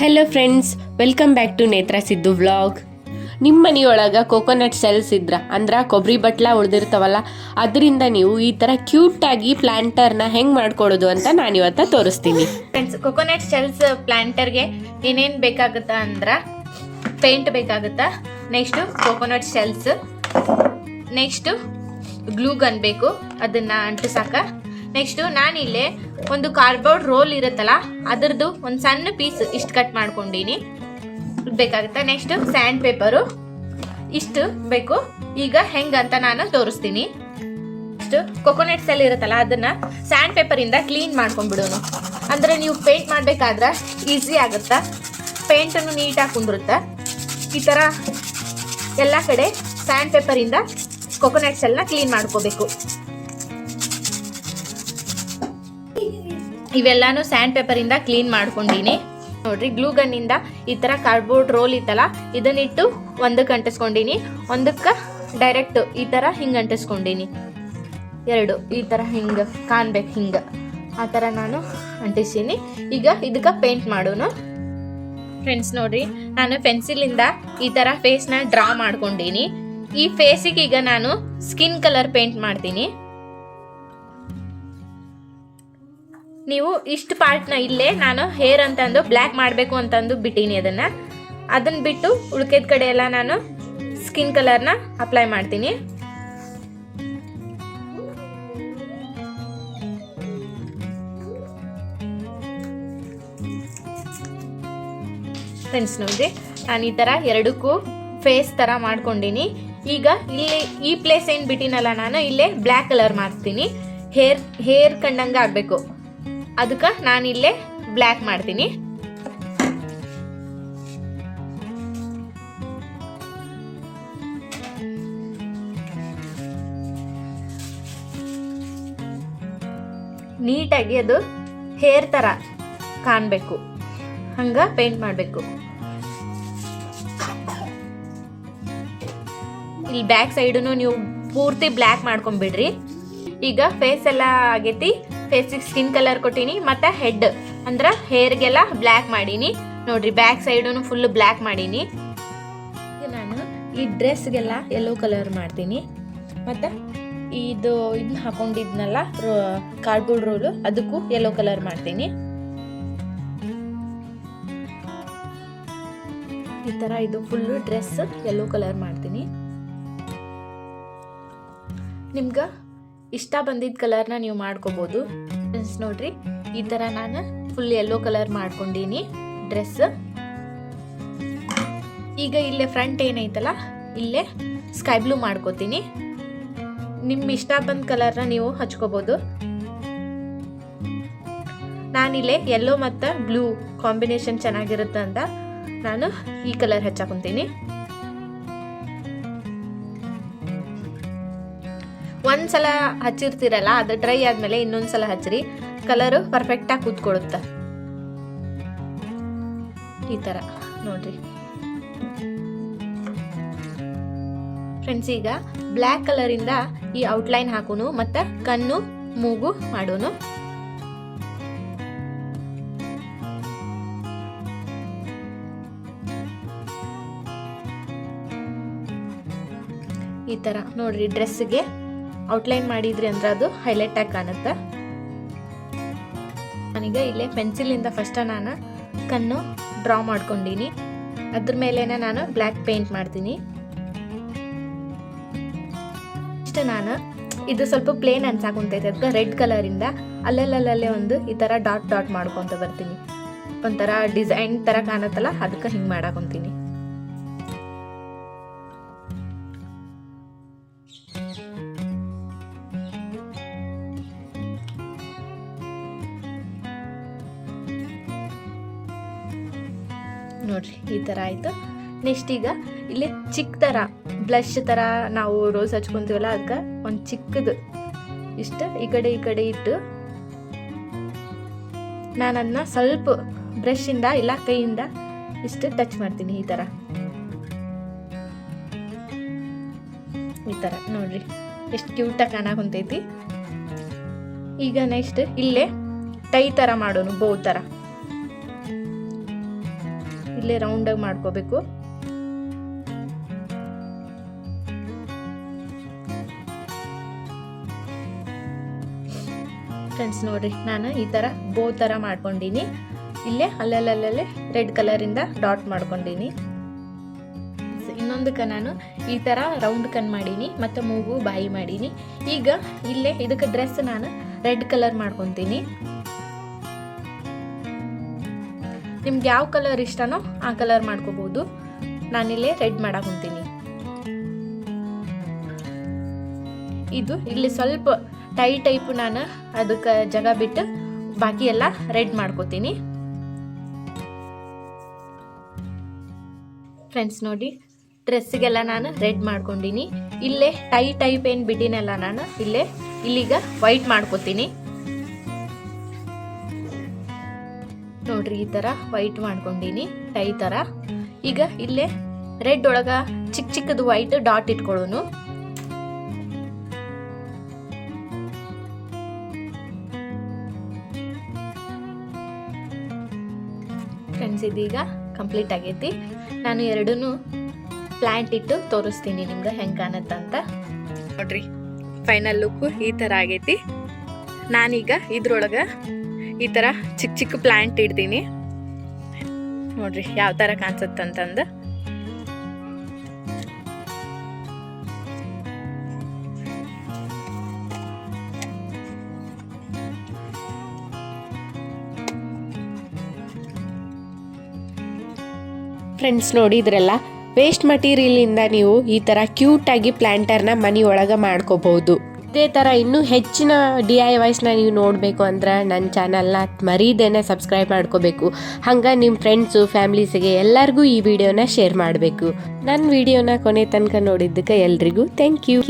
Hello friends welcome back to Netra Siddu vlog ನಿಮ್ಮ ಮನೆಯೊಳಗೆ coconut cells ಇದ್ರ, ಅಂದ್ರೆ ಕೊಬ್ಬರಿ ಬಟ್ಲ ಉಳ್ದಿರ್ತಾವಲ್ಲ, ಅದರಿಂದ ನೀವು ಈ ಥರ ಕ್ಯೂಟಾಗಿ ಪ್ಲ್ಯಾಂಟರ್ನ ಹೆಂಗೆ ಮಾಡ್ಕೊಳ್ಳೋದು ಅಂತ ನಾನು ಇವತ್ತ ತೋರಿಸ್ತೀನಿ ಫ್ರೆಂಡ್ಸ್ ಕೊಕೊನಟ್ ಶೆಲ್ಸ್ ಪ್ಲ್ಯಾಂಟರ್ಗೆ ಏನೇನು ಬೇಕಾಗುತ್ತಾ ಅಂದ್ರೆ paint ಬೇಕಾಗುತ್ತಾ next coconut shells next glue gun ಬೇಕು, ಅದನ್ನ ಅಂಟಿಸಾಕ ನೆಕ್ಸ್ಟು ನಾನಿಲ್ಲೇ ಒಂದು ಕಾರ್ಬೋರ್ಡ್ ರೋಲ್ ಇರುತ್ತಲ್ಲ, ಅದರದ್ದು ಒಂದು ಸಣ್ಣ ಪೀಸ್ ಇಷ್ಟು ಕಟ್ ಮಾಡ್ಕೊಂಡೀನಿ. ಬೇಕಾಗುತ್ತೆ ನೆಕ್ಸ್ಟ್ ಸ್ಯಾಂಡ್ ಪೇಪರು ಇಷ್ಟು ಬೇಕು. ಈಗ ಹೆಂಗಂತ ನಾನು ತೋರಿಸ್ತೀನಿ. ನೆಕ್ಸ್ಟ್ ಕೊಕೊನಟ್ ಸೆಲ್ ಇರುತ್ತಲ್ಲ, ಅದನ್ನ ಸ್ಯಾಂಡ್ ಪೇಪರಿಂದ ಕ್ಲೀನ್ ಮಾಡ್ಕೊಂಡ್ಬಿಡೋನು. ಅಂದ್ರೆ ನೀವು ಪೇಂಟ್ ಮಾಡಬೇಕಾದ್ರೆ ಈಸಿ ಆಗುತ್ತಾ? ಪೇಂಟನ್ನು ನೀಟಾಗಿ ಕುಂದಿರುತ್ತೆ. ಈ ಥರ ಎಲ್ಲ ಕಡೆ ಸ್ಯಾಂಡ್ ಪೇಪರಿಂದ ಕೊಕೊನಟ್ ಸೆಲ್ನ ಕ್ಲೀನ್ ಮಾಡ್ಕೋಬೇಕು. ಇವೆಲ್ಲಾನು ಸ್ಯಾಂಡ್ ಪೇಪರ್ ಇಂದ ಕ್ಲೀನ್ ಮಾಡ್ಕೊಂಡೀನಿ. ನೋಡ್ರಿ ಗ್ಲೂ ಇಂದ ಈ ತರ ಕಾರ್ಡ್ಬೋರ್ಡ್ ರೋಲ್ ಇತ್ತಲ್ಲ, ಇದನ್ನಿಟ್ಟು ಒಂದಕ್ಕೆ ಅಂಟಿಸ್ಕೊಂಡಿನಿ. ಒಂದಕ್ಕೆ ಡೈರೆಕ್ಟ್ ಈ ತರ ಹಿಂಗ್ ಅಂಟಿಸ್ಕೊಂಡಿನಿ. ಎರಡು, ಈ ತರ ಹಿಂಗ, ಕಾಣ್ಬೇಕು ಹಿಂಗ. ಆ ತರ ನಾನು ಅಂಟಿಸೀನಿ ಈಗ ಇದಕ್ಕೆ ಪೇಂಟ್ ಮಾಡೋಣ. ಫ್ರೆಂಡ್ಸ್ ನೋಡ್ರಿ, ನಾನು ಪೆನ್ಸಿಲಿಂದ ಈ ತರ ಫೇಸ್ನ ಡ್ರಾ ಮಾಡ್ಕೊಂಡೀನಿ. ಈ ಫೇಸಿಗೆ ಈಗ ನಾನು ಸ್ಕಿನ್ ಕಲರ್ ಪೇಂಟ್ ಮಾಡ್ತೀನಿ. ನೀವು ಇಷ್ಟು ಪಾರ್ಟ್ನ ಇಲ್ಲೇ ನಾನು ಹೇರ್ ಅಂತಂದು ಬ್ಲ್ಯಾಕ್ ಮಾಡಬೇಕು ಅಂತಂದು ಬಿಟ್ಟೀನಿ ಅದನ್ನು. ಅದನ್ನು ಬಿಟ್ಟು ಉಳ್ಕೆದ ಕಡೆ ಎಲ್ಲ ನಾನು ಸ್ಕಿನ್ ಕಲರ್ನ ಅಪ್ಲೈ ಮಾಡ್ತೀನಿ. ಫ್ರೆಂಡ್ಸ್ ನೋಡಿ, ನಾನು ಈ ಥರ ಎರಡಕ್ಕೂ ಫೇಸ್ ಥರ ಮಾಡ್ಕೊಂಡಿನಿ. ಈಗ ಇಲ್ಲಿ ಈ ಪ್ಲೇಸ್ ಏನು ಬಿಟ್ಟಿನಲ್ಲ ನಾನು, ಇಲ್ಲೇ ಬ್ಲ್ಯಾಕ್ ಕಲರ್ ಮಾಡ್ತೀನಿ. ಹೇರ್ ಹೇರ್ ಕಂಡಂಗೆ ಆಗಬೇಕು. ಅದಕ್ಕೆ ನಾನು ಇಲ್ಲೇ ಬ್ಲ್ಯಾಕ್ ಮಾಡ್ತೀನಿ. ನೀಟಾಗಿ ಅದು ಹೇರ್ ಥರ ಕಾಣಬೇಕು. ಹಂಗ ಪೇಂಟ್ ಮಾಡಬೇಕು. ಇಲ್ಲಿ ಬ್ಯಾಕ್ ಸೈಡೂ ನೀವು ಪೂರ್ತಿ ಬ್ಲ್ಯಾಕ್ ಮಾಡ್ಕೊಂಬಿಡ್ರಿ ಈಗ ಫೇಸ್ ಎಲ್ಲ ಆಗೈತಿ. ಫೇಸಿಗೆ ಸ್ಕಿನ್ ಕಲರ್ ಕೊಟ್ಟೀನಿ, ಮತ್ತು ಹೆಡ್ ಅಂದ್ರೆ ಹೇರ್ಗೆಲ್ಲ ಬ್ಲ್ಯಾಕ್ ಮಾಡೀನಿ. ನೋಡ್ರಿ ಬ್ಯಾಕ್ ಸೈಡು ಫುಲ್ ಬ್ಲ್ಯಾಕ್ ಮಾಡೀನಿ. ನಾನು ಈ ಡ್ರೆಸ್ಗೆಲ್ಲ ಯೆಲ್ಲೋ ಕಲರ್ ಮಾಡ್ತೀನಿ. ಮತ್ತು ಇದು ಇದನ್ನ ಹಾಕೊಂಡಿದ್ನಲ್ಲ ಕಾರ್ಡ್ಬೋರ್ಡ್ ರೋಲು ಅದಕ್ಕೂ ಯೆಲ್ಲೋ ಕಲರ್ ಮಾಡ್ತೀನಿ. ಈ ಥರ ಇದು ಫುಲ್ಲು ಡ್ರೆಸ್ ಯೆಲ್ಲೋ ಕಲರ್ ಮಾಡ್ತೀನಿ. ನಿಮ್ಗೆ ಇಷ್ಟ ಬಂದಿದ್ದ ಕಲರ್ನ ನೀವು ಮಾಡ್ಕೋಬೋದು. ಫ್ರೆಂಡ್ಸ್ ನೋಡ್ರಿ, ಈ ಥರ ನಾನು ಫುಲ್ ಯೆಲ್ಲೋ ಕಲರ್ ಮಾಡ್ಕೊಂಡೀನಿ ಡ್ರೆಸ್ ಈಗ ಇಲ್ಲೇ ಫ್ರಂಟ್ ಏನೈತಲ್ಲ, ಇಲ್ಲೇ ಸ್ಕೈ ಬ್ಲೂ ಮಾಡ್ಕೋತೀನಿ. ನಿಮ್ಮ ಇಷ್ಟ ಬಂದ ಕಲರ್ನ ನೀವು ಹಚ್ಕೋಬೋದು. ನಾನಿಲ್ಲೇ ಯೆಲ್ಲೋ ಮತ್ತು ಬ್ಲೂ ಕಾಂಬಿನೇಷನ್ ಚೆನ್ನಾಗಿರುತ್ತೆ ಅಂತ ನಾನು ಈ ಕಲರ್ ಹಚ್ಚಾಕೊಂತೀನಿ. ಒಂದ್ಸಲ ಹಚ್ಚಿರ್ತೀರಲ್ಲ, ಅದು ಡ್ರೈ ಆದ್ಮೇಲೆ ಇನ್ನೊಂದ್ಸಲ ಕಲರ್ ಕಲರು ಪರ್ಫೆಕ್ಟಾಗಿ ಕೂತ್ಕೊಳ್ಳುತ್ತೆ. ಈ ಥರ ನೋಡ್ರಿ. ಫ್ರೆಂಡ್ಸ್ ಈಗ ಬ್ಲ್ಯಾಕ್ ಕಲರಿಂದ ಈ ಔಟ್ಲೈನ್ ಹಾಕೋನು, ಮತ್ತು ಕಣ್ಣು, ಮೂಗು ಮಾಡೋನು. ಈ ಥರ ನೋಡ್ರಿ ಡ್ರೆಸ್ಗೆ ಔಟ್ಲೈನ್ ಮಾಡಿದ್ರಿ ಅಂದ್ರೆ ಅದು ಹೈಲೈಟ್ ಆಗಿ ಕಾಣುತ್ತೆ. ನಾನೀಗ ಇಲ್ಲೇ ಪೆನ್ಸಿಲಿಂದ ಫಸ್ಟ್ ನಾನು ಕಣ್ಣು ಡ್ರಾ ಮಾಡ್ಕೊಂಡಿನಿ. ಅದ್ರ ಮೇಲೇನೆ ನಾನು ಬ್ಲ್ಯಾಕ್ ಪೇಂಟ್ ಮಾಡ್ತೀನಿ. ಇಷ್ಟ ನಾನು ಇದು ಸ್ವಲ್ಪ ಪ್ಲೇನ್ ಅನ್ಸಾಕೊಂತೈತೆ ಅದಕ್ಕೆ ರೆಡ್ ಕಲರಿಂದ ಅಲ್ಲಲ್ಲಲ್ಲೇ ಒಂದು ಈ ಥರ ಡಾಟ್ ಡಾಟ್ ಮಾಡ್ಕೊತ ಬರ್ತೀನಿ. ಒಂಥರ ಡಿಸೈನ್ ಥರ ಕಾಣತ್ತಲ್ಲ, ಅದಕ್ಕೆ ಹಿಂಗೆ ಮಾಡಾಕೊಂತೀನಿ. ನೋಡ್ರಿ, ಈ ಥರ ಆಯಿತು. ನೆಕ್ಸ್ಟ್ ಈಗ ಇಲ್ಲಿ ಚಿಕ್ಕ ಥರ ಬ್ಲಷ್ ಥರ ನಾವು ರೋಸ್ ಹಚ್ಕೊತೀವಲ್ಲ ಅದಕ್ಕೆ ಒಂದು ಚಿಕ್ಕದು. ಇಷ್ಟು, ಈ ಕಡೆ ಈ ಕಡೆ ಇಟ್ಟು ನಾನು ಅದನ್ನ ಸ್ವಲ್ಪ ಬ್ರಷಿಂದ ಇಲ್ಲ ಕೈಯಿಂದ ಇಷ್ಟು ಟಚ್ ಮಾಡ್ತೀನಿ ಈ ಥರ ಈ ಥರ ನೋಡ್ರಿ, ಎಷ್ಟು ಕ್ಯೂಟಾಗಿ ಕಾಣಕುಂತೈತಿ. ಈಗ ನೆಕ್ಸ್ಟ್ ಇಲ್ಲೇ ಟೈ ಥರ ಮಾಡೋನು ಬೋ ಥರ ಇಲ್ಲೇ ರೌಂಡಾಗಿ ಮಾಡ್ಕೋಬೇಕು. ಫ್ರೆಂಡ್ಸ್ ನೋಡ್ರಿ, ನಾನು ಈ ಥರ ಬೋ ಥರ ಮಾಡ್ಕೊಂಡೀನಿ. ಇಲ್ಲೇ ಅಲ್ಲಲ್ಲಲ್ಲೇ ರೆಡ್ ಕಲರಿಂದ ಡಾಟ್ ಮಾಡ್ಕೊಂಡೀನಿ. ಇನ್ನೊಂದಕ್ಕೆ ನಾನು ಈ ಥರ ರೌಂಡ್ ಕನ್ ಮಾಡೀನಿ, ಮತ್ತು ಮೂಗು ಬಾಯಿ ಮಾಡೀನಿ. ಈಗ ಇಲ್ಲೇ ಇದಕ್ಕೆ ಡ್ರೆಸ್ ನಾನು ರೆಡ್ ಕಲರ್ ಮಾಡ್ಕೊತೀನಿ. ನಿಮ್ಗೆ ಯಾವ ಕಲರ್ ಇಷ್ಟನೋ ಆ ಕಲರ್ ಮಾಡ್ಕೋಬೋದು. ನಾನಿಲ್ಲೇ ರೆಡ್ ಮಾಡಾಕೊಂತೀನಿ ಇದು ಇಲ್ಲಿ ಸ್ವಲ್ಪ ಟೈ ಟೈಪ್ ನಾನು ಅದಕ್ಕೆ ಜಾಗ ಬಿಟ್ಟು ಬಾಕಿ ಎಲ್ಲ ರೆಡ್ ಮಾಡ್ಕೋತೀನಿ. ಫ್ರೆಂಡ್ಸ್ ನೋಡಿ ಡ್ರೆಸ್ಸಿಗೆಲ್ಲ ನಾನು ರೆಡ್ ಮಾಡ್ಕೊಂಡಿನಿ. ಇಲ್ಲೇ ಟೈ ಟೈಪ್ ಏನು ಬಿಟ್ಟಿನಲ್ಲ ನಾನು, ಇಲ್ಲೇ ಇಲ್ಲಿಗ ವೈಟ್ ಮಾಡ್ಕೋತೀನಿ. ನೋಡ್ರಿ, ಈ ಥರ ವೈಟ್ ಮಾಡ್ಕೊಂಡಿನಿ, ಟೈ ಥರ ಈಗ ಇಲ್ಲೇ ರೆಡ್ ಒಳಗ ಚಿಕ್ಕ ಚಿಕ್ಕದು ವೈಟ್ ಡಾಟ್ ಇಟ್ಕೊಳ್ಳೋನು. ಫ್ರೆಂಡ್ಸ್, ಇದೀಗ ಕಂಪ್ಲೀಟ್ ಆಗೈತಿ. ನಾನು ಎರಡೂ ಪ್ಲ್ಯಾಂಟ್ ಇಟ್ಟು ತೋರಿಸ್ತೀನಿ ನಿಮ್ಗೆ ಹೆಂಗೆ ಕಾಣತ್ತಂತ ನೋಡ್ರಿ ಫೈನಲ್ ಲುಕ್ ಈ ಥರ ಆಗೈತಿ. ನಾನೀಗ ಇದ್ರೊಳಗೆ ಈ ಥರ ಚಿಕ್ಕ ಚಿಕ್ಕ ಪ್ಲ್ಯಾಂಟ್ ಇಡ್ತೀನಿ. ನೋಡ್ರಿ ಯಾವ ಥರ ಕಾಣಿಸುತ್ತಂತಂದು ಫ್ರೆಂಡ್ಸ್ ನೋಡಿ ಇದ್ರೆಲ್ಲ ವೇಸ್ಟ್ ಮಟೀರಿಯಲಿಂದ ನೀವು ಈ ಥರ ಕ್ಯೂಟಾಗಿ ಪ್ಲ್ಯಾಂಟರ್ನ ಮನೆಯೊಳಗೆ ಮಾಡ್ಕೋಬಹುದು ಇದೇ ಥರ ಇನ್ನೂ ಹೆಚ್ಚಿನ ಡಿ ಐ ವೈಸ್ನ ನೀವು ನೋಡಬೇಕು ಅಂದ್ರೆ ನನ್ನ ಚಾನಲ್ನ ಮರೀದೇನೆ ಸಬ್ಸ್ಕ್ರೈಬ್ ಮಾಡ್ಕೋಬೇಕು. ಹಂಗೆ ನಿಮ್ಮ ಫ್ರೆಂಡ್ಸು ಫ್ಯಾಮ್ಲೀಸಿಗೆ ಎಲ್ಲರಿಗೂ ಈ ವಿಡಿಯೋನ ಶೇರ್ ಮಾಡಬೇಕು. ನನ್ನ ವಿಡಿಯೋನ ಕೊನೆ ತನಕ ನೋಡಿದ್ದಕ್ಕೆ ಎಲ್ರಿಗೂ ಥ್ಯಾಂಕ್ ಯು